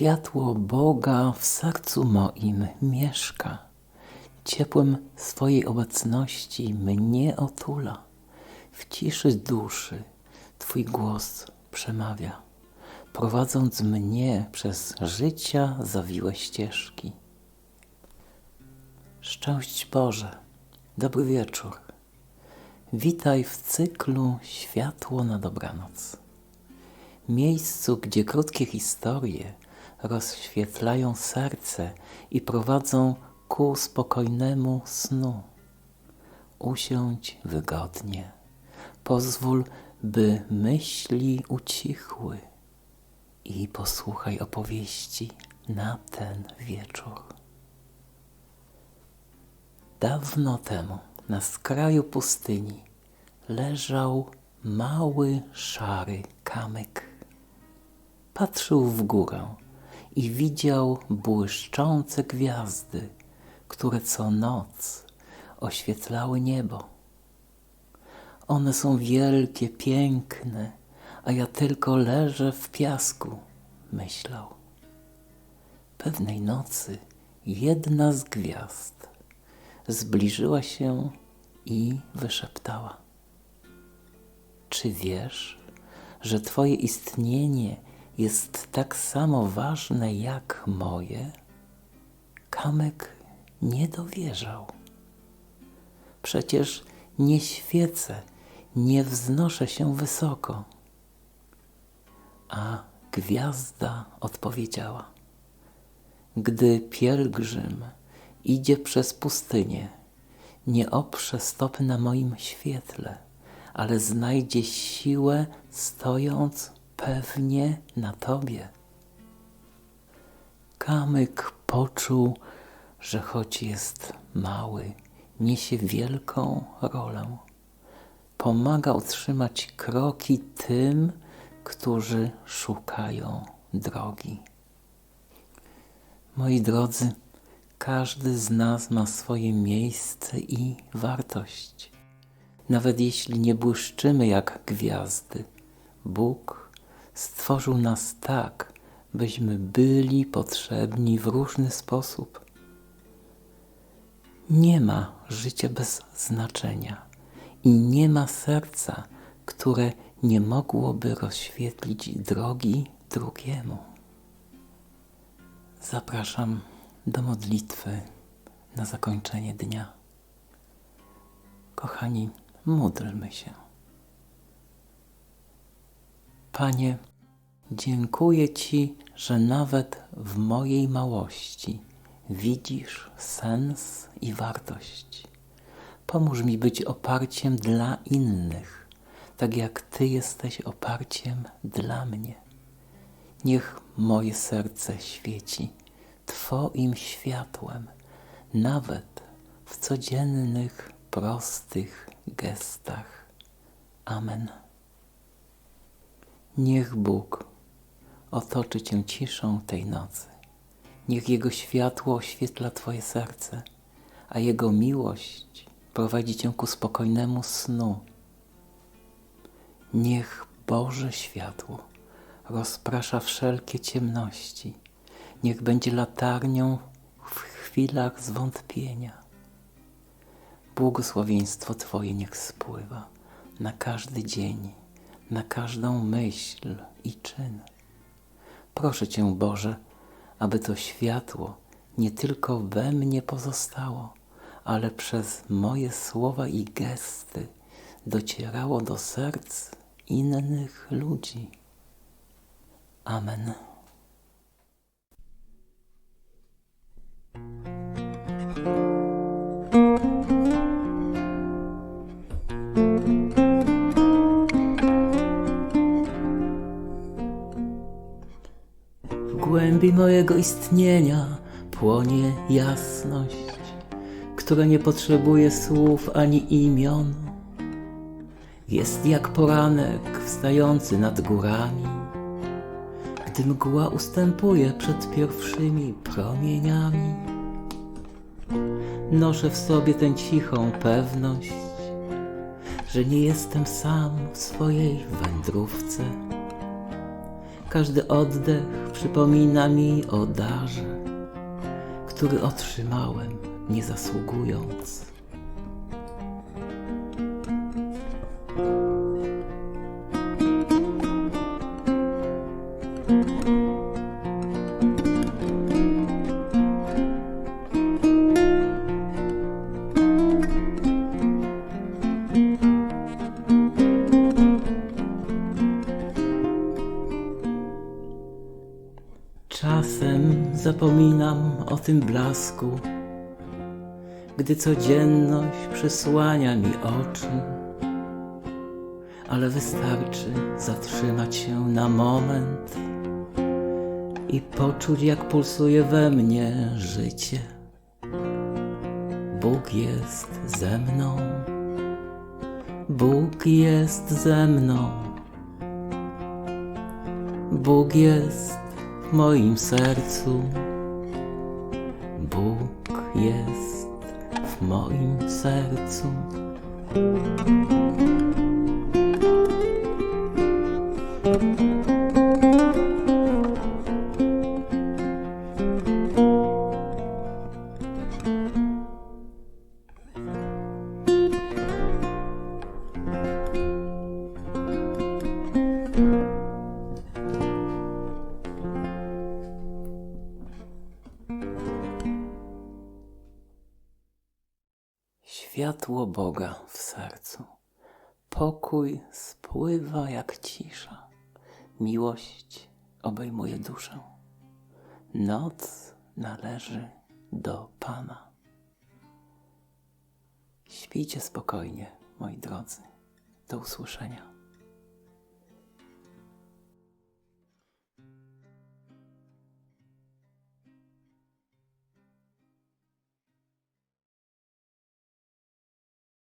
Światło Boga w sercu moim mieszka. Ciepłem swojej obecności mnie otula. W ciszy duszy Twój głos przemawia, prowadząc mnie przez życia zawiłe ścieżki. Szczęść Boże, dobry wieczór. Witaj w cyklu Światło na dobranoc. Miejscu, gdzie krótkie historie rozświetlają serce i prowadzą ku spokojnemu snu. Usiądź wygodnie. Pozwól, by myśli ucichły i posłuchaj opowieści na ten wieczór. Dawno temu na skraju pustyni leżał mały, szary kamyk. Patrzył w górę i widział błyszczące gwiazdy, które co noc oświetlały niebo. One są wielkie, piękne, a ja tylko leżę w piasku, myślał. Pewnej nocy jedna z gwiazd zbliżyła się i wyszeptała: Czy wiesz, że Twoje istnienie jest tak samo ważne jak moje? Kamek nie dowierzał. Przecież nie świecę, nie wznoszę się wysoko. A gwiazda odpowiedziała: Gdy pielgrzym idzie przez pustynię, nie oprze stopy na moim świetle, ale znajdzie siłę stojąc pewnie na tobie. Kamyk poczuł, że choć jest mały, niesie wielką rolę. Pomaga utrzymać kroki tym, którzy szukają drogi. Moi drodzy, każdy z nas ma swoje miejsce i wartość. Nawet jeśli nie błyszczymy jak gwiazdy, Bóg stworzył nas tak, byśmy byli potrzebni w różny sposób. Nie ma życia bez znaczenia i nie ma serca, które nie mogłoby rozświetlić drogi drugiemu. Zapraszam do modlitwy na zakończenie dnia. Kochani, módlmy się. Panie, dziękuję Ci, że nawet w mojej małości widzisz sens i wartość. Pomóż mi być oparciem dla innych, tak jak Ty jesteś oparciem dla mnie. Niech moje serce świeci Twoim światłem, nawet w codziennych, prostych gestach. Amen. Niech Bóg otoczy Cię ciszą tej nocy. Niech Jego światło oświetla Twoje serce, a Jego miłość prowadzi Cię ku spokojnemu snu. Niech Boże światło rozprasza wszelkie ciemności. Niech będzie latarnią w chwilach zwątpienia. Błogosławieństwo Twoje niech spływa na każdy dzień, na każdą myśl i czyn. Proszę Cię, Boże, aby to światło nie tylko we mnie pozostało, ale przez moje słowa i gesty docierało do serc innych ludzi. Amen. Głębi mojego istnienia płonie jasność, która nie potrzebuje słów ani imion. Jest jak poranek wstający nad górami, gdy mgła ustępuje przed pierwszymi promieniami. Noszę w sobie tę cichą pewność, że nie jestem sam w swojej wędrówce Każdy oddech przypomina mi o darze, który otrzymałem nie zasługując. Zapominam o tym blasku, gdy codzienność przysłania mi oczy. Ale wystarczy zatrzymać się na moment i poczuć, jak pulsuje we mnie życie. Bóg jest ze mną, Bóg jest ze mną. Bóg jest w moim sercu. Bóg jest w moim sercu. Światło Boga w sercu. Pokój spływa jak cisza. Miłość obejmuje duszę. Noc należy do Pana. Śpijcie spokojnie, moi drodzy. Do usłyszenia.